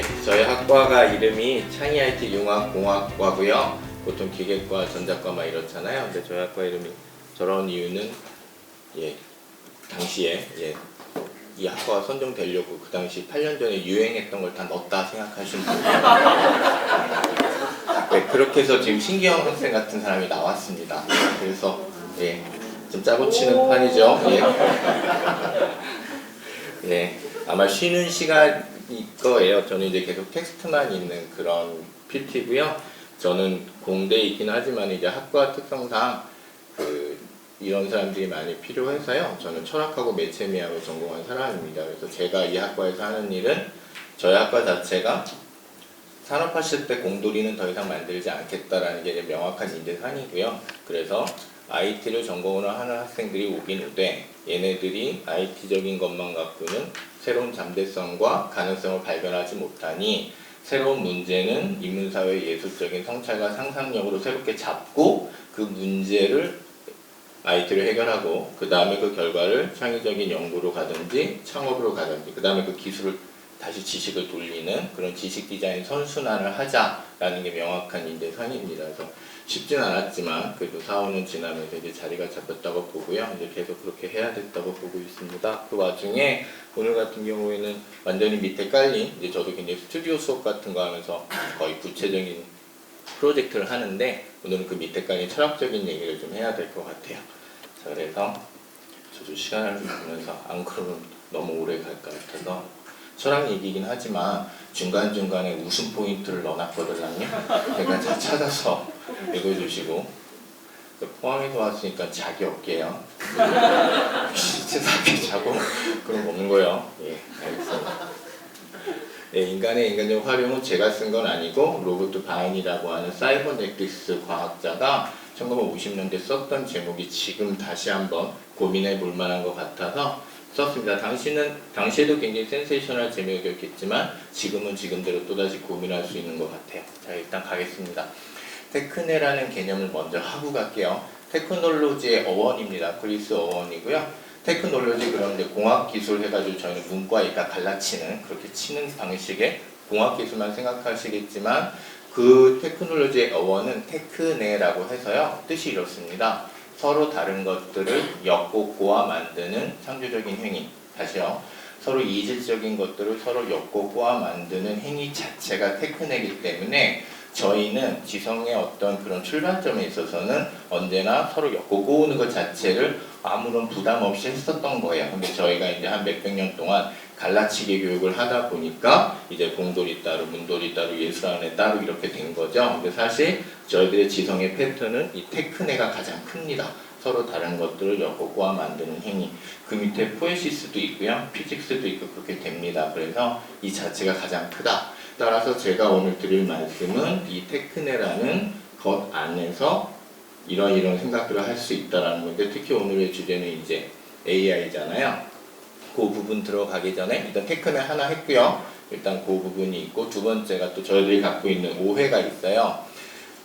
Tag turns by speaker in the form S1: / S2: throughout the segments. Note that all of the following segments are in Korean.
S1: 예, 저희 학과가 이름이 창의 IT 융합공학과고요. 보통 기계과, 전자과 막 이렇잖아요. 근데 저희 학과 이름이 저런 이유는 예, 당시에 예, 이 학과가 선정되려고 그 당시 8년 전에 유행했던 걸 다 넣었다 생각하시면 돼요. 네, 그렇게 해서 지금 신기영 학생 같은 사람이 나왔습니다. 그래서 예, 좀 짜고 치는 판이죠. 예. 네, 아마 쉬는 시간 일 거예요. 저는 이제 계속 텍스트만 있는 그런 PT고요. 저는 공대이긴 하지만 이제 학과 특성상 그 이런 사람들이 많이 필요해서요. 저는 철학하고 매체미학을 전공한 사람입니다. 그래서 제가 이 학과에서 하는 일은 저희 학과 자체가 산업화실 때 공돌이는 더 이상 만들지 않겠다라는 게 명확한 인재산이고요. 그래서 IT를 전공으로 하는 학생들이 오긴 오되 얘네들이 IT적인 것만 갖고는 새로운 잠재성과 가능성을 발견하지 못하니 새로운 문제는 인문사회 예술적인 성찰과 상상력으로 새롭게 잡고 그 문제를 IT를 해결하고 그 다음에 그 결과를 창의적인 연구로 가든지 창업으로 가든지 그 다음에 그 기술을 다시 지식을 돌리는 그런 지식 디자인 선순환을 하자라는 게 명확한 인재선입니다. 그래서 쉽진 않았지만 그래도 4, 5년 지나면서 이제 자리가 잡혔다고 보고요. 이제 계속 그렇게 해야 됐다고 보고 있습니다. 그 와중에 오늘 같은 경우에는 완전히 밑에 깔린 이제 저도 굉장히 스튜디오 수업 같은 거 하면서 거의 구체적인 프로젝트를 하는데 오늘은 그 밑에 깔린 철학적인 얘기를 좀 해야 될 것 같아요. 자, 그래서 저도 시간을 좀 보면서 안 그러면 너무 오래 갈 것 같아서 철학 얘기긴 하지만 중간중간에 웃음 포인트를 넣어놨거든요. 제가 잘 찾아서 읽어주시고 포항에서 왔으니까 자기 없게요. 치사하게 자고 그런 거 없는 거예요. 예, 알겠습니다. 예, 인간의 인간적 활용은 제가 쓴 건 아니고 로버트 바인이라고 하는 사이버네틱스 과학자가 1950년대 썼던 제목이 지금 다시 한번 고민해 볼 만한 것 같아서 썼습니다. 당시는 당시에도 굉장히 센세이셔널 제목이었겠지만 지금은 지금대로 또다시 고민할 수 있는 것 같아요. 자 일단 가겠습니다. 테크네라는 개념을 먼저 하고 갈게요. 테크놀로지의 어원입니다. 그리스 어원이고요. 테크놀로지 그런데 공학 기술 해가지고 저희는 문과 이과 갈라치는 그렇게 치는 방식의 공학 기술만 생각하시겠지만 그 테크놀로지의 어원은 테크네라고 해서요. 뜻이 이렇습니다. 서로 다른 것들을 엮고 만드는 창조적인 행위. 다시요. 서로 이질적인 것들을 서로 엮고 꼬아 만드는 행위 자체가 테크네이기 때문에 저희는 지성의 어떤 그런 출발점에 있어서는 언제나 서로 엮고 꼬우는 것 자체를 아무런 부담 없이 했었던 거예요. 근데 저희가 이제 한 몇백 년 동안 갈라치기 교육을 하다 보니까 이제 공돌이 따로, 문돌이 따로, 예술안에 따로 이렇게 된 거죠. 근데 사실 저희들의 지성의 패턴은 이 테크네가 가장 큽니다. 서로 다른 것들을 엮고 꼬아 만드는 행위. 그 밑에 포에시스도 있고요. 피직스도 있고 그렇게 됩니다. 그래서 이 자체가 가장 크다. 따라서 제가 오늘 드릴 말씀은 이 테크네라는 것 안에서 이런 이런 생각들을 할 수 있다라는 건데 특히 오늘의 주제는 이제 AI잖아요. 그 부분 들어가기 전에 일단 테크네 하나 했고요. 일단 그 부분이 있고 두 번째가 또 저희들이 갖고 있는 오해가 있어요.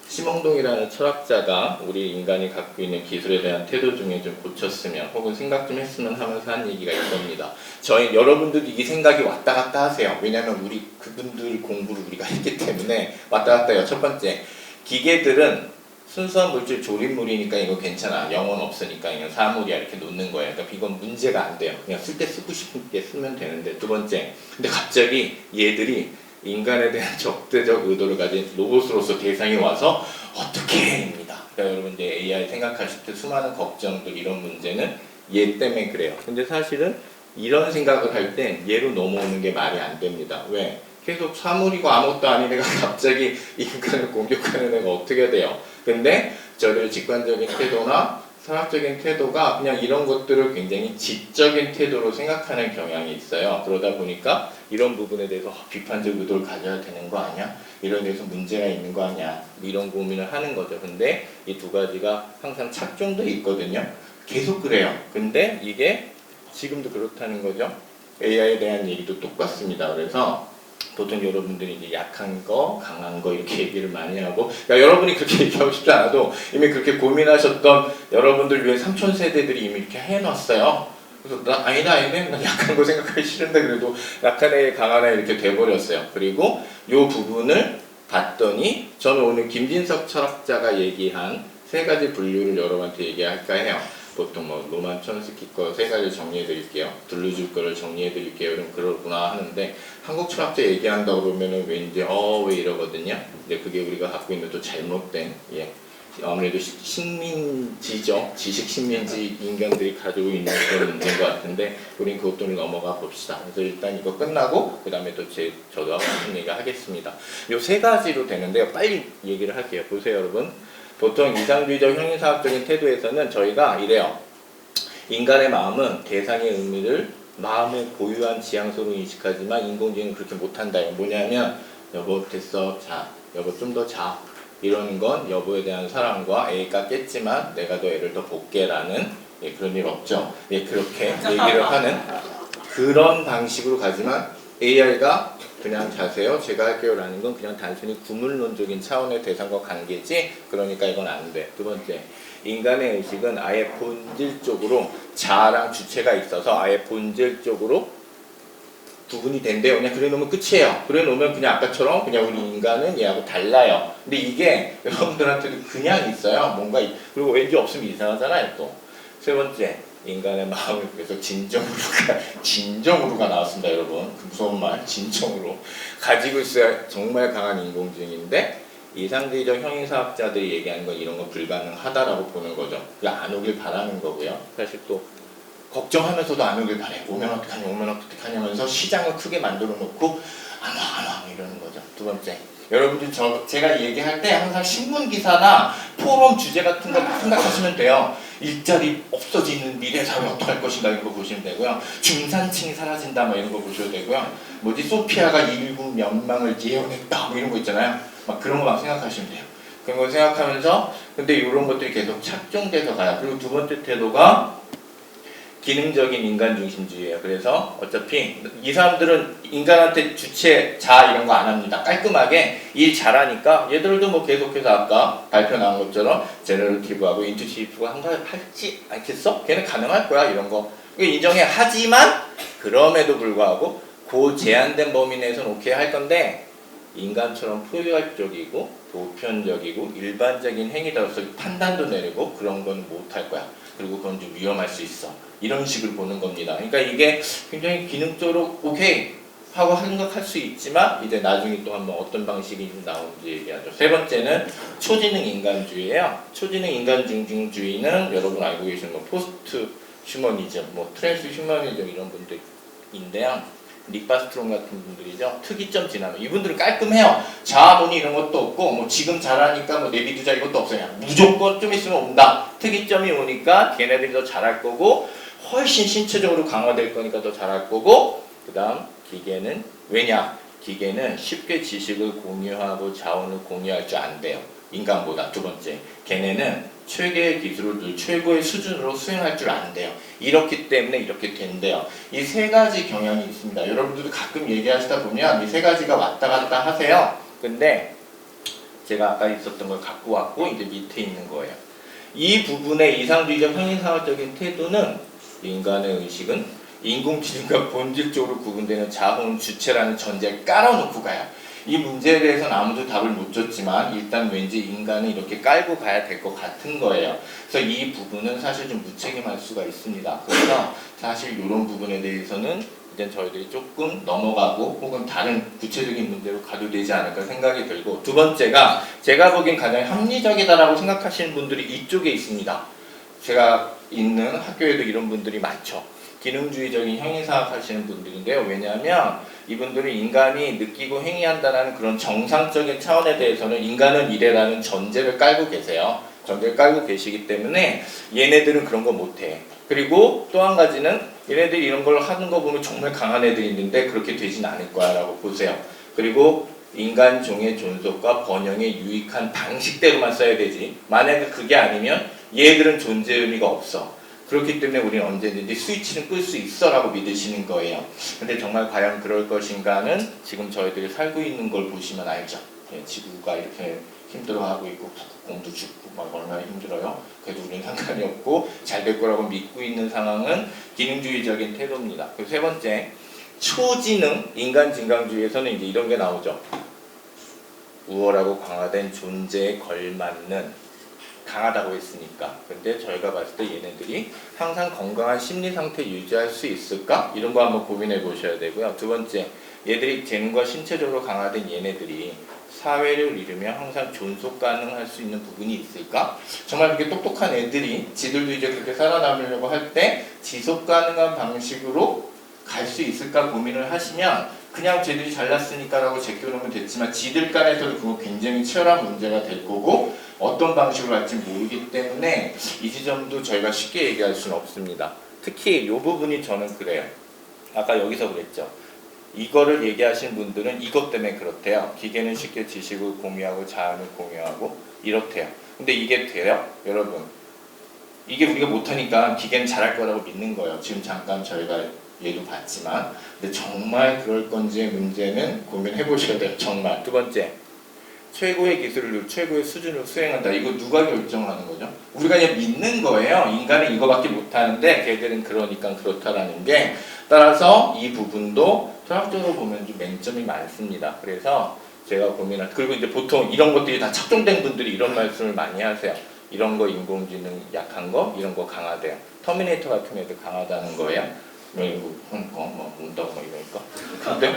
S1: 심홍동이라는 철학자가 우리 인간이 갖고 있는 기술에 대한 태도 중에 좀 고쳤으면 혹은 생각 좀 했으면 하면서 한 얘기가 있습니다. 저희 여러분들도 이 생각이 왔다 갔다 하세요. 왜냐하면 우리 그분들 공부를 우리가 했기 때문에 왔다 갔다 해요. 첫 번째, 기계들은 순수한 물질 조립물이니까 이거 괜찮아. 영혼 없으니까 그냥 사물이야 이렇게 놓는 거예요. 그러니까 이건 문제가 안 돼요. 그냥 쓸 때 쓰고 싶은 게 쓰면 되는데 두 번째, 근데 갑자기 얘들이 인간에 대한 적대적 의도를 가진 로봇으로서 대상이 와서 어떻게 해입니다. 그러니까 여러분 이제 AI 생각하실 때 수많은 걱정들 이런 문제는 얘 때문에 그래요. 근데 사실은 이런 생각을 할땐 얘로 넘어오는 게 말이 안 됩니다. 왜? 계속 사물이고 아무것도 아닌 애가 갑자기 인간을 공격하는 애가 어떻게 돼요? 근데 저들 직관적인 태도나 철학적인 태도가 그냥 이런 것들을 굉장히 지적인 태도로 생각하는 경향이 있어요. 그러다 보니까 이런 부분에 대해서 어, 비판적 의도를 가져야 되는 거 아니야? 이런 데서 문제가 있는 거 아니야? 이런 고민을 하는 거죠. 근데 이 두 가지가 항상 착종돼 있거든요. 계속 그래요. 근데 이게 지금도 그렇다는 거죠. AI에 대한 얘기도 똑같습니다. 그래서 보통 여러분들이 이제 약한 거, 강한 거 이렇게 얘기를 많이 하고, 그러니까 여러분이 그렇게 얘기하고 싶지 않아도 이미 그렇게 고민하셨던 여러분들 위해 삼촌 세대들이 이미 이렇게 해놨어요. 그래서 나 아니다 아니네 나 약한 거 생각하기 싫은데 그래도 약한 애 강한 애 이렇게 돼버렸어요. 그리고 요 부분을 봤더니 저는 오늘 김진석 철학자가 얘기한 세 가지 분류를 여러분한테 얘기할까 해요. 보통 뭐 로만 촌스키 거세 가지 정리해 드릴게요. 둘루줄 거를 정리해 드릴게요. 그럼 그렇구나 하는데 한국 철학자 얘기한다 그러면은 왠지 어 왜 이러거든요. 근데 그게 우리가 갖고 있는 또 잘못된 예 아무래도 시- 식민지죠. 지식 식민지 인간들이 가지고 있는 그런 문제인 것 같은데 우린 그것들을 넘어가 봅시다. 그래서 일단 이거 끝나고 그 다음에 또 제 저도 무슨 얘기 하겠습니다. 요 세 가지로 되는데요. 빨리 얘기를 할게요. 보세요, 여러분. 보통 이상주의적 형이사학적인 태도에서는 저희가 이래요. 인간의 마음은 대상의 의미를 마음에 고유한 지향소로 인식하지만 인공지능은 그렇게 못한다. 뭐냐면 여보 됐어 자 여보 좀 더 자 이러는 건 여보에 대한 사랑과 A가 깼지만 내가 더 애를 더 볼게라는 예, 그런 일 없죠. 예, 그렇게 얘기를 하는 그런 방식으로 가지만 AI가 그냥 자세요 제가 할게요 라는 건 그냥 단순히 구물론적인 차원의 대상과 관계지 그러니까 이건 안 돼. 두 번째 인간의 의식은 아예 본질적으로 자아랑 주체가 있어서 아예 본질적으로 구분이 된대요. 그냥 그래 놓으면 끝이에요. 그래 놓으면 그냥 아까처럼 그냥 우리 인간은 얘하고 달라요. 근데 이게 여러분들한테도 그냥 있어요. 뭔가 이- 그리고 왠지 없으면 이상하잖아요. 또 세 번째 인간의 마음을 그래서 진정으로가 진정으로가 나왔습니다, 여러분. 그 무서운 말 진정으로 가지고 있어야 정말 강한 인공지능인데 이상주의적 형이사학자들이 얘기하는 건 이런 건 불가능하다라고 보는 거죠. 그안 오길 바라는 거고요. 사실 또 걱정하면서도 안 오길 바래. 오면 어떡하냐, 오면 어떡하냐면서 시장을 크게 만들어 놓고 안 와, 안 와, 이러는 거죠. 두 번째. 여러분들 저 제가 얘기할 때 항상 신문 기사나 포럼 주제 같은 거 생각하시면 돼요. 일자리 없어지는 미래 사회 어떡할 것인가 이런 거 보시면 되고요. 중산층이 사라진다 뭐 이런 거 보셔도 되고요. 뭐지 소피아가 일국 명망을 예언했다 뭐 이런 거 있잖아요. 막 그런 거 막 생각하시면 돼요. 그런 거 생각하면서 근데 이런 것들이 계속 착종돼서 가요. 그리고 두 번째 태도가 기능적인 인간 중심주의예요. 그래서 어차피 이 사람들은 인간한테 주체 자 이런 거 안 합니다. 깔끔하게 일 잘하니까 얘들도 뭐 계속해서 아까 발표 나온 것처럼 제너러티브하고 인투시티브가 한 거 할지 않겠어? 걔는 가능할 거야 이런 거 인정해 하지만 그럼에도 불구하고 그 제한된 범위 내에서는 오케이 할 건데 인간처럼 포괄적이고 보편적이고 일반적인 행위다로서 판단도 내리고 그런 건 못 할 거야. 그리고 그건 좀 위험할 수 있어. 이런 식으로 보는 겁니다. 그러니까 이게 굉장히 기능적으로 오케이 하고 생각할 수 있지만 이제 나중에 또 한번 어떤 방식이 나오는지 얘기하죠. 세 번째는 초지능 인간주의예요. 초지능 인간중심주의는 여러분 알고 계시는 뭐 포스트 휴머니즘, 뭐 트랜스 휴머니즘 이런 분들인데요. 닉바스트롬 같은 분들이죠. 특이점 지나면 이분들은 깔끔해요. 자아본이 이런 것도 없고 뭐 지금 잘하니까 뭐 내비두자 이것도 없어요. 무조건 좀 있으면 온다. 특이점이 오니까 걔네들이 더 잘할 거고 훨씬 신체적으로 강화될 거니까 더 잘할 거고 그다음 기계는 왜냐? 기계는 쉽게 지식을 공유하고 자원을 공유할 줄 안 돼요. 인간보다 두 번째 걔네는 최고의 기술을 늘 최고의 수준으로 수행할 줄안 돼요. 이렇기 때문에 이렇게 된대요. 이 세 가지 경향이 있습니다. 여러분들도 가끔 얘기하시다 보면 이 세 가지가 왔다 갔다 하세요. 근데 제가 아까 있었던 걸 갖고 왔고 이제 밑에 있는 거예요. 이 부분의 이상주의적 형이상학적인 태도는 인간의 의식은 인공지능과 본질적으로 구분되는 자본 주체라는 전제를 깔아놓고 가요. 이 문제에 대해서는 아무도 답을 못 줬지만 일단 왠지 인간은 이렇게 깔고 가야 될 것 같은 거예요. 그래서 이 부분은 사실 좀 무책임할 수가 있습니다. 그래서 사실 이런 부분에 대해서는 이제 저희들이 조금 넘어가고 혹은 다른 구체적인 문제로 가도 되지 않을까 생각이 들고 두 번째가 제가 보기엔 가장 합리적이다라고 생각하시는 분들이 이쪽에 있습니다. 제가 있는 학교에도 이런 분들이 많죠. 기능주의적인 형이사학 하시는 분들인데요. 왜냐하면 이분들은 인간이 느끼고 행위한다는 그런 정상적인 차원에 대해서는 인간은 이래라는 전제를 깔고 계세요. 전제를 깔고 계시기 때문에 얘네들은 그런 거 못해. 그리고 또 한 가지는 얘네들이 이런 걸 하는 거 보면 정말 강한 애들이 있는데 그렇게 되진 않을 거야 라고 보세요. 그리고 인간 종의 존속과 번영에 유익한 방식대로만 써야 되지. 만약에 그게 아니면 얘들은 존재 의미가 없어. 그렇기 때문에 우리는 언제든지 스위치는 끌 수 있어라고 믿으시는 거예요. 근데 정말 과연 그럴 것인가는 지금 저희들이 살고 있는 걸 보시면 알죠. 예, 지구가 이렇게 힘들어하고 있고 북극곰도 죽고 막 얼마나 힘들어요. 그래도 우리는 상관이 없고 잘 될 거라고 믿고 있는 상황은 기능주의적인 태도입니다. 그리고 세 번째 초지능 인간 진강주의에서는 이제 이런 게 나오죠. 우월하고 강화된 존재에 걸맞는 강하다고 했으니까. 근데 저희가 봤을 때 얘네들이 항상 건강한 심리 상태 유지할 수 있을까? 이런 거 한번 고민해 보셔야 되고요. 두 번째, 얘들이 재능과 신체적으로 강화된 얘네들이 사회를 이루며 항상 존속 가능할 수 있는 부분이 있을까? 정말 그렇게 똑똑한 애들이 지들도 이제 그렇게 살아남으려고 할 때 지속 가능한 방식으로 갈 수 있을까 고민을 하시면 그냥 쟤들이 잘났으니까라고 제껴놓으면 됐지만 지들 간에서도 그거 굉장히 치열한 문제가 될 거고 어떤 방식으로 할지 모르기 때문에 이 지점도 저희가 쉽게 얘기할 수는 없습니다. 특히 이 부분이 저는 그래요. 아까 여기서 그랬죠. 이거를 얘기하신 분들은 이것 때문에 그렇대요. 기계는 쉽게 지식을 공유하고 자원을 공유하고 이렇대요. 근데 이게 돼요? 여러분. 이게 우리가 못하니까 기계는 잘할 거라고 믿는 거예요. 지금 잠깐 저희가 얘도 봤지만. 근데 정말 그럴 건지의 문제는 고민해 보셔야 돼요. 정말. 두 번째. 최고의 기술을 최고의 수준으로 수행한다. 이거 누가 결정하는 거죠? 우리가 그냥 믿는 거예요. 인간은 이거밖에 못하는데 걔들은 그러니까 그렇다라는 게 따라서 이 부분도 철학적으로 보면 좀 맹점이 많습니다. 그래서 제가 고민할 그리고 이제 보통 이런 것들이 다 착종된 분들이 이런 말씀을 많이 하세요. 이런 거 인공지능 약한 거 이런 거 강하대요. 터미네이터 같은 애들 강하다는 거예요. 그리고 뭐, 뭐 운다고 뭐 이러니까. 근데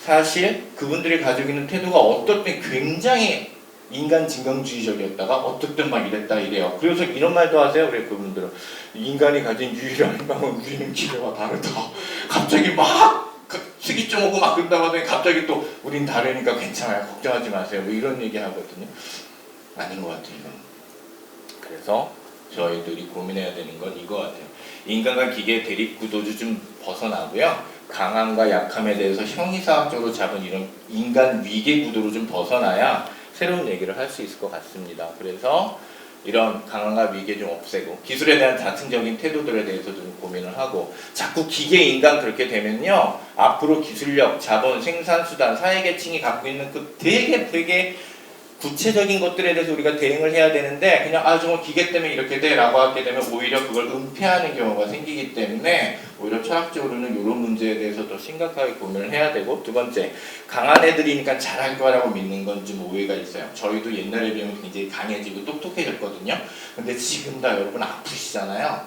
S1: 사실 그분들이 가지고 있는 태도가 어떨 때 굉장히 인간 진강주의적이었다가 땐막 이랬다 이래요. 그래서 이런 말도 하세요. 그래 그분들은 인간이 가진 유일한 희망은 우리는 기대와 다르다. 갑자기 막 시기 좀 오고 막 그런다고 하더니 갑자기 또 우린 다르니까 괜찮아요. 걱정하지 마세요. 뭐 이런 얘기 하거든요. 아닌 것 같아요. 그래서 저희들이 고민해야 되는 건 이거 같아요. 인간과 기계의 대립 구도도 좀 벗어나고요. 강함과 약함에 대해서 형이사학적으로 잡은 이런 인간 위계 구도로 좀 벗어나야 새로운 얘기를 할 수 있을 것 같습니다. 그래서 이런 강함과 위계 좀 없애고 기술에 대한 자충적인 태도들에 대해서도 좀 고민을 하고 자꾸 기계 인간 그렇게 되면요 앞으로 기술력, 자본, 생산 수단, 사회 계층이 갖고 있는 그 되게 되게 구체적인 것들에 대해서 우리가 대응을 해야 되는데 그냥 아 저거 기계 때문에 이렇게 돼라고 하게 되면 오히려 그걸 은폐하는 경우가 생기기 때문에 오히려 철학적으로는 이런 문제에 대해서 더 심각하게 고민을 해야 되고 두 번째 강한 애들이니까 잘할 거라고 믿는 건 좀 오해가 있어요. 저희도 옛날에 비하면 굉장히 강해지고 똑똑해졌거든요. 근데 지금 다 여러분 아프시잖아요.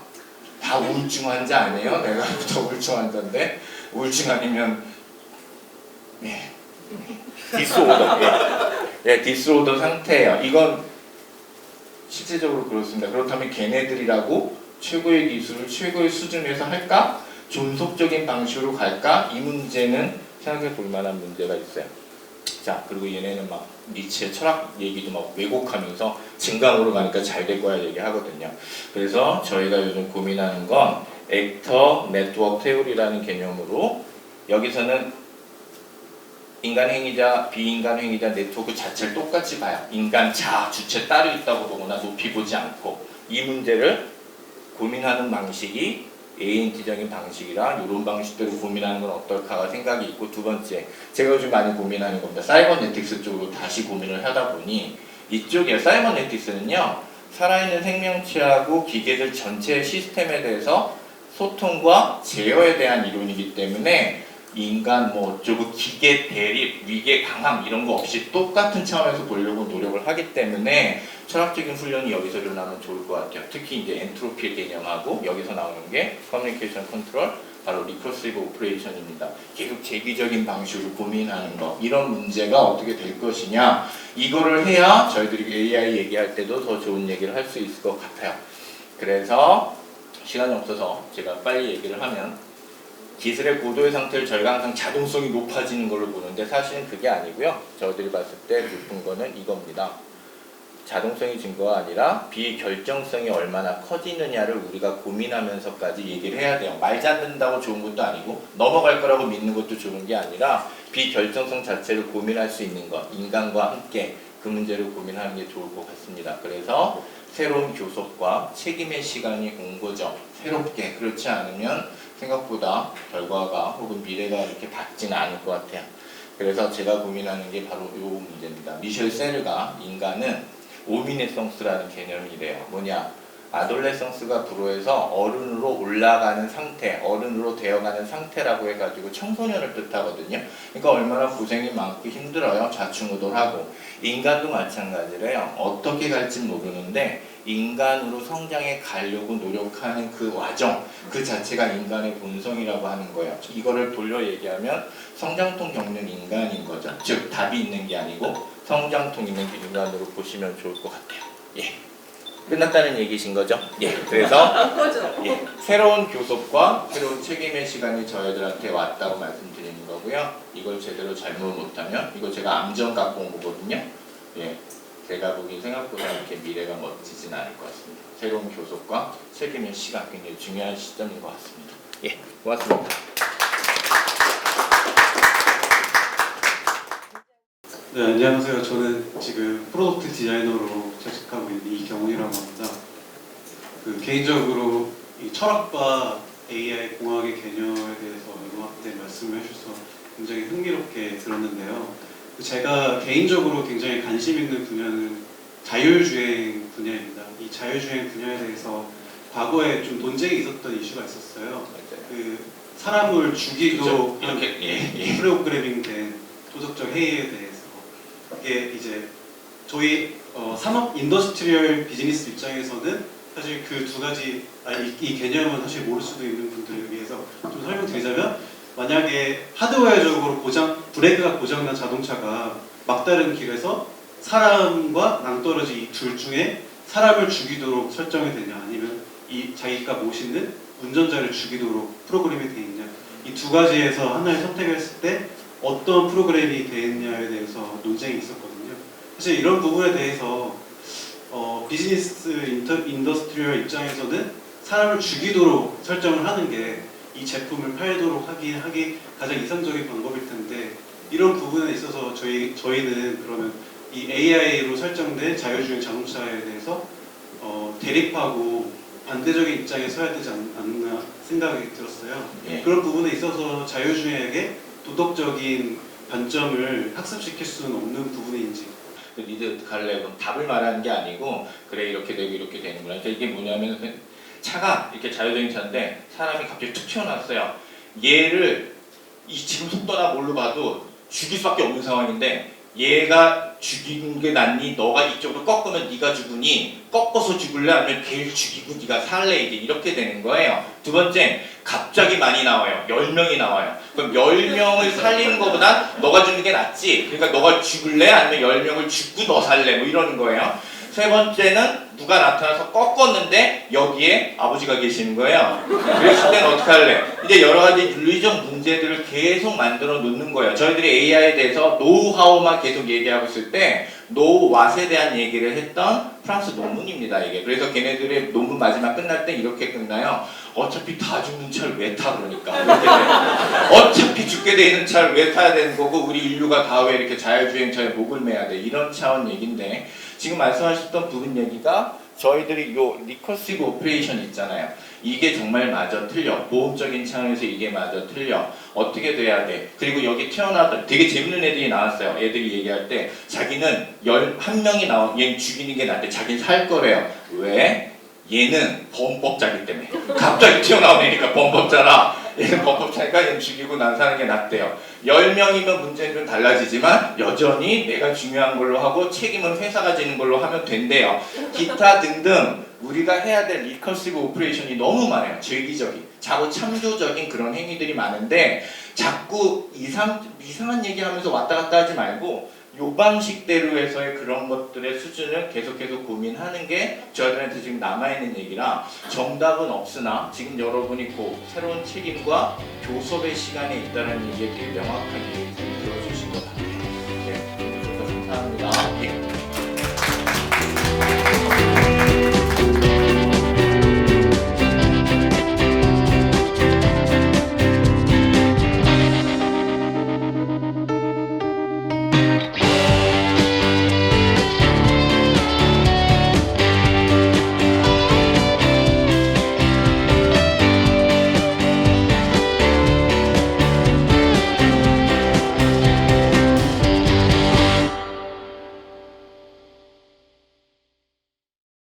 S1: 다 우울증 환자 아니에요? 내가 더 우울증 환자인데 우울증 아니면 예. 디스오더 예. 예, 디스오더 상태예요. 이건 실제적으로 그렇습니다. 그렇다면 걔네들이라고 최고의 기술을 최고의 수준에서 할까? 존속적인 방식으로 갈까? 이 문제는 생각해 볼 만한 문제가 있어요. 자, 그리고 얘네는 막 니치의 철학 얘기도 막 왜곡하면서 진강으로 가니까 잘 될 거야 얘기하거든요. 그래서 저희가 요즘 고민하는 건 액터 네트워크 테오리라는 개념으로 여기서는 인간 행위자, 비인간 행위자 네트워크 자체를 똑같이 봐요. 인간 자, 주체 따로 있다고 보거나 높이 보지 않고 이 문제를 고민하는 방식이 ANT적인 방식이라 이런 방식대로 고민하는 건 어떨까가 생각이 있고 두 번째 제가 요즘 많이 고민하는 겁니다. 사이버네틱스 쪽으로 다시 고민을 하다 보니 이쪽에 사이버네틱스는요 살아있는 생명체하고 기계들 전체 시스템에 대해서 소통과 제어에 대한 이론이기 때문에 인간 뭐 어쩌고 기계 대립 위계 강함 이런 거 없이 똑같은 차원에서 보려고 노력을 하기 때문에 철학적인 훈련이 여기서 일어나면 좋을 것 같아요. 특히 이제 엔트로피 개념하고 여기서 나오는 게 커뮤니케이션 컨트롤 바로 리커시브 오퍼레이션입니다. 계속 재기적인 방식으로 고민하는 거 이런 문제가 어떻게 될 것이냐 이거를 해야 저희들이 AI 얘기할 때도 더 좋은 얘기를 할 수 있을 것 같아요. 그래서 시간이 없어서 제가 빨리 얘기를 하면 기술의 고도의 상태를 항상 자동성이 높아지는 걸로 보는데 사실은 그게 아니고요. 저희들이 봤을 때 높은 거는 이겁니다. 자동성이 증거가 아니라 비결정성이 얼마나 커지느냐를 우리가 고민하면서까지 얘기를 해야 돼요. 말잘 듣는다고 좋은 것도 아니고 넘어갈 거라고 믿는 것도 좋은 게 아니라 비결정성 자체를 고민할 수 있는 것, 인간과 함께 그 문제를 고민하는 게 좋을 것 같습니다. 그래서 새로운 교섭과 책임의 시간이 온 거죠. 새롭게 그렇지 않으면 생각보다 결과가 혹은 미래가 이렇게 밝지는 않을 것 같아요. 그래서 제가 고민하는 게 바로 이 문제입니다. 미셸 세르가 인간은 오미네성스라는 개념이래요. 뭐냐? 아돌레성스가 불어에서 어른으로 올라가는 상태, 어른으로 되어가는 상태라고 해가지고 청소년을 뜻하거든요. 그러니까 얼마나 고생이 많고 힘들어요. 좌충우돌하고 인간도 마찬가지래요. 어떻게 갈지 모르는데 인간으로 성장해 가려고 노력하는 그 과정, 그 자체가 인간의 본성이라고 하는 거예요. 이거를 돌려 얘기하면 성장통 겪는 인간인 거죠. 즉 답이 있는 게 아니고 성장통 있는 인간으로 보시면 좋을 것 같아요. 예. 끝났다는 얘기신 거죠? 예. 그래서. 예, 새로운 교섭과 새로운 책임의 시간이 저희들한테 왔다고 말씀드리는 거고요. 이걸 제대로 잘못 못하면 이거 제가 암전 갖고 온 거거든요. 예, 제가 보기엔 생각보다 이렇게 미래가 멋지진 않을 것 같습니다. 새로운 교섭과 책임의 시간 굉장히 중요한 시점인 것 같습니다. 예, 고맙습니다.
S2: 네, 안녕하세요. 저는 지금 프로덕트 디자이너로 재직하고 있는 이경훈이라고 합니다. 그 개인적으로 이 철학과 AI 공학의 개념에 대해서 이동학 때 말씀을 해주셔서 굉장히 흥미롭게 들었는데요. 그 제가 개인적으로 굉장히 관심 있는 분야는 자율주행 분야입니다. 이 자율주행 분야에 대해서 과거에 좀 논쟁이 있었던 이슈가 있었어요. 그 사람을 죽이도록
S1: 그렇죠. 이렇게, 예, 예.
S2: 프로그래밍된 도덕적 해이에 대해서 이게 이제 저희 어, 산업 인더스트리얼 비즈니스 입장에서는 사실 그 두 가지 아, 이, 이 개념은 사실 모를 수도 있는 분들을 위해서 좀 설명드리자면 만약에 하드웨어적으로 고장 브레이크가 고장난 자동차가 막다른 길에서 사람과 낭떠러지 이 둘 중에 사람을 죽이도록 설정이 되냐 아니면 이 자기가 모시는 운전자를 죽이도록 프로그램이 되어 있냐 이 두 가지에서 하나를 선택했을 때 어떤 프로그램이 되느냐에 대해서 논쟁이 있었거든요. 사실 이런 부분에 대해서 어, 비즈니스 인더스트리얼 입장에서는 사람을 죽이도록 설정을 하는 게 이 제품을 팔도록 하기, 하기 가장 이상적인 방법일 텐데 이런 부분에 있어서 저희, 저희는 그러면 이 AI로 설정된 자율주행 자동차에 대해서 어, 대립하고 반대적인 입장에 서야 되지 않, 않나 생각이 들었어요.
S1: 예.
S2: 그런 부분에 있어서 자율주행에게 도덕적인 관점을 학습시킬 수는 없는 부분인지
S1: 그 니들? 그럼 답을 말하는 게 아니고 그래 이렇게 되고 이렇게 되는구나. 그러니까 이게 뭐냐면 그 차가 이렇게 자율주행 차인데 사람이 갑자기 툭 튀어나왔어요. 얘를 이 지금 속도나 뭘로 봐도 죽일 수밖에 없는 상황인데 얘가 죽이는 게 낫니? 너가 이쪽으로 꺾으면 네가 죽으니 꺾어서 죽을래? 아니면 걔를 죽이고 네가 살래? 이제 이렇게 되는 거예요. 두 번째 갑자기 많이 나와요. 10명이 나와요. 그럼 10명을 살리는 것보다 너가 죽는 게 낫지. 그러니까 너가 죽을래? 아니면 10명을 죽고 너 살래? 뭐 이러는 거예요. 세 번째는 누가 나타나서 꺾었는데 여기에 아버지가 계시는 거예요. 그랬을 때는 어떻게 할래? 이제 여러 가지 윤리적 문제들을 계속 만들어 놓는 거예요. 저희들이 AI에 대해서 노하우만 계속 얘기하고 있을 때 노왓에 대한 얘기를 했던 프랑스 논문입니다. 이게 그래서 걔네들의 논문 마지막 끝날 때 이렇게 끝나요. 어차피 다 죽는 차를 왜 타 그러니까. 어차피 죽게 돼 있는 차를 왜 타야 되는 거고 우리 인류가 다 왜 이렇게 자율주행차에 목을 매야 돼 이런 차원 얘기인데 지금 말씀하셨던 부분 얘기가 저희들이 요 리커시브 오퍼레이션 있잖아요. 이게 정말 맞아 틀려. 보험적인 차원에서 이게 맞아 틀려. 어떻게 돼야 돼? 그리고 여기 태어나던 되게 재밌는 애들이 나왔어요. 애들이 얘기할 때 자기는 열 한 명이 나온 얘 죽이는 게 낫대. 자기는 살 거래요. 왜? 얘는 범법자기 때문에 갑자기 튀어나온 애니까 범법자라 얘는 범법자니까 얘는 죽이고 난 사는 게 낫대요. 10명이면 문제는 좀 달라지지만 여전히 내가 중요한 걸로 하고 책임은 회사가 지는 걸로 하면 된대요. 기타 등등 우리가 해야 될 리커시브 오퍼레이션이 너무 많아요. 즐기적인 자고 창조적인 그런 행위들이 많은데 자꾸 이상, 이상한 얘기하면서 왔다 갔다 하지 말고 요 방식대로 해서의 그런 것들의 수준을 계속해서 고민하는 게 저희들한테 지금 남아있는 얘기라 정답은 없으나 지금 여러분이 꼭 새로운 책임과 교섭의 시간에 있다는 얘기에 되게 이해를 들어주신 것 같아요.